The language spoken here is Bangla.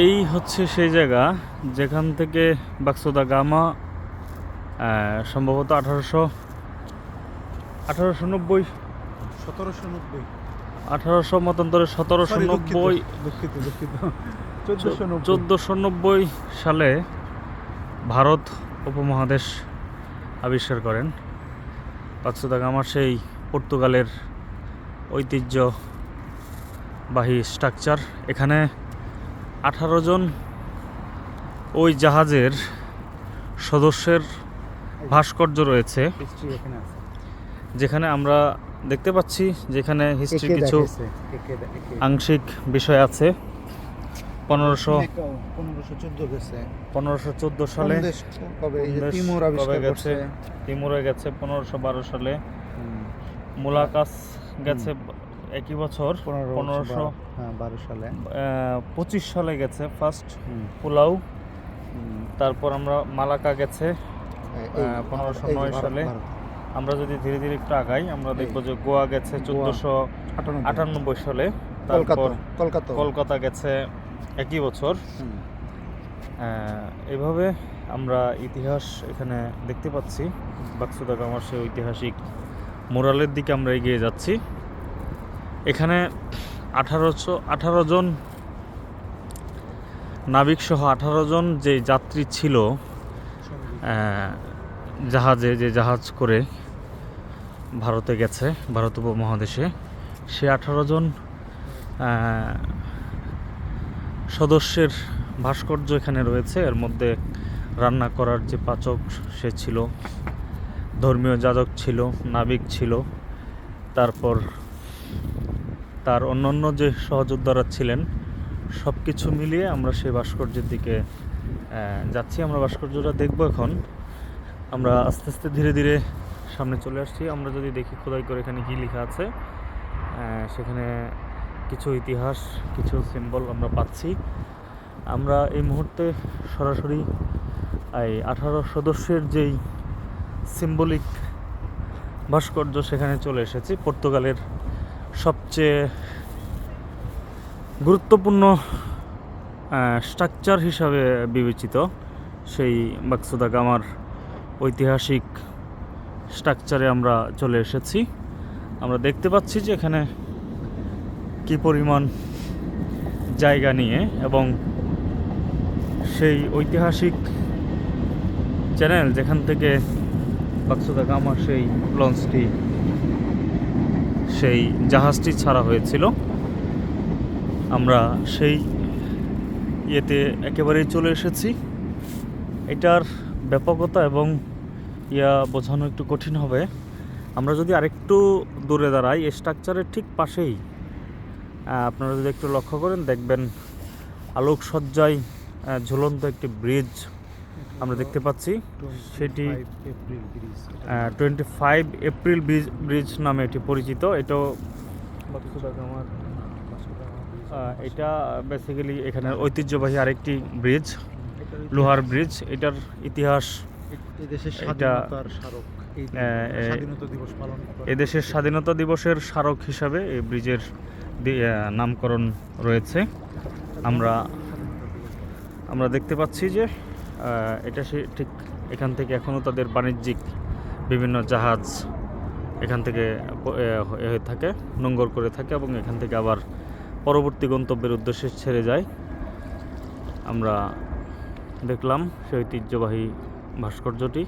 এই হচ্ছে সেই জায়গা যেখান থেকে বাক্সোদা গামা সম্ভবত আঠারোশো আঠারোশো নব্বই। সতেরোশো নব্বই। আঠারোশো মতান্তরে সতেরোশো নব্বই। দুঃখিত দুঃখিত। চোদ্দোশো নব্বই। সালে ভারত উপমহাদেশ আবিষ্কার করেন। বাক্সোদা গামার সেই পর্তুগালের ঐতিহ্যবাহী স্ট্রাকচার এখানে আঠারো জন ওই জাহাজের সদস্যের ভাস্কর্য রয়েছে। যেখানে আমরা দেখতে পাচ্ছি যেখানে হিস্ট্রি কিছু। আংশিক বিষয় আছে। পনেরোশো পনেরোশো চোদ্দ গেছে। পনেরোশো চোদ্দ সালে গেছে? তিমুরে গেছে পনেরোশো বারো সালে। মুলাকাস গেছে একই বছর পনেরো পনেরোশো বারো- হ্যাঁ বারো সালে। পঁচিশ সালে গেছে ফার্স্ট পোলাও। তারপর আমরা মালাকা গেছে পনেরোশো নয় সালে। আমরা যদি ধীরে ধীরে একটু আগাই আমরা দেখব যে গোয়া গেছে চোদ্দোশো আটানব্বই। সালে। কলকাতা তারপর কলকাতা। কলকাতা গেছে একই বছর। এভাবে আমরা ইতিহাস এখানে দেখতে পাচ্ছি। বাক্সুদা গামার সেই ঐতিহাসিক মোরালের দিকে আমরা এগিয়ে যাচ্ছি। এখানে আঠারোশো আঠারো জন নাবিক সহ আঠারো জন যে যাত্রী ছিল জাহাজে যে জাহাজ করে ভারতে গেছে ভারত উপমহাদেশে সে আঠারো জন সদস্যের ভাস্কর্য এখানে রয়েছে। এর মধ্যে রান্না করার যে পাচক সে ছিল ধর্মীয় যাজক ছিল নাবিক ছিল তারপর তার অন্যান্য যে সহযোদ্ধারা ছিলেন সব কিছু মিলিয়ে আমরা সেই ভাস্কর্যের দিকে যাচ্ছি। আমরা ভাস্কর্যটা দেখব এখন। আমরা আস্তে আস্তে ধীরে ধীরে সামনে চলে আসছি। আমরা যদি দেখি খোদাই করে এখানে কী লেখা আছে সেখানে কিছু ইতিহাস, কিছু সিম্বল আমরা পাচ্ছি। আমরা এই মুহূর্তে সরাসরি, এই আঠারো সদস্যের যেই সিম্বলিক ভাস্কর্য সেখানে চলে এসেছি। পর্তুগালের সবচেয়ে গুরুত্বপূর্ণ স্ট্রাকচার হিসাবে বিবেচিত সেই বাক্সুদা গামার ঐতিহাসিক স্ট্রাকচারে আমরা চলে এসেছি। আমরা দেখতে পাচ্ছি যে এখানে কি পরিমাণ জায়গা নিয়ে এবং সেই ঐতিহাসিক চ্যানেল যেখান থেকে বাক্সুদা গামার সেই লঞ্চটি সেই জাহাজটি ছাড়া হয়েছিল। আমরা সেই ইয়েতে একেবারেই চলে এসেছি। এটার ব্যাপকতা এবং ইয়া বোঝানো একটু কঠিন হবে। আমরা যদি আরেকটু দূরে দাঁড়াই স্ট্রাকচারের ঠিক পাশেই আপনারা যদি একটু লক্ষ্য করেন, দেখবেন আলোকসজ্জায় ঝুলন্ত একটি ব্রিজ আমরা দেখতে পাচ্ছি। সেটি twenty five April bridge bridge নামে এটি পরিচিত। এটাও এটা বেসিক্যালি এখানে ঐতিহ্যবাহী আরেকটি ব্রিজ লোহার ব্রিজ এটার ইতিহাস এদেশের স্বাধীনতা দিবসের স্মারক হিসাবে এই ব্রিজের নামকরণ রয়েছে। আমরা আমরা দেখতে পাচ্ছি যে এটা সে ঠিক এখান থেকে এখনও তাদের বাণিজ্যিক বিভিন্ন জাহাজ এখান থেকে হয়ে থাকে, নোঙ্গর করে থাকে এবং এখান থেকে আবার পরবর্তী গন্তব্যের উদ্দেশ্যে ছেড়ে যায়। আমরা দেখলাম সেই ঐতিহ্যবাহী ভাস্কর্যটি।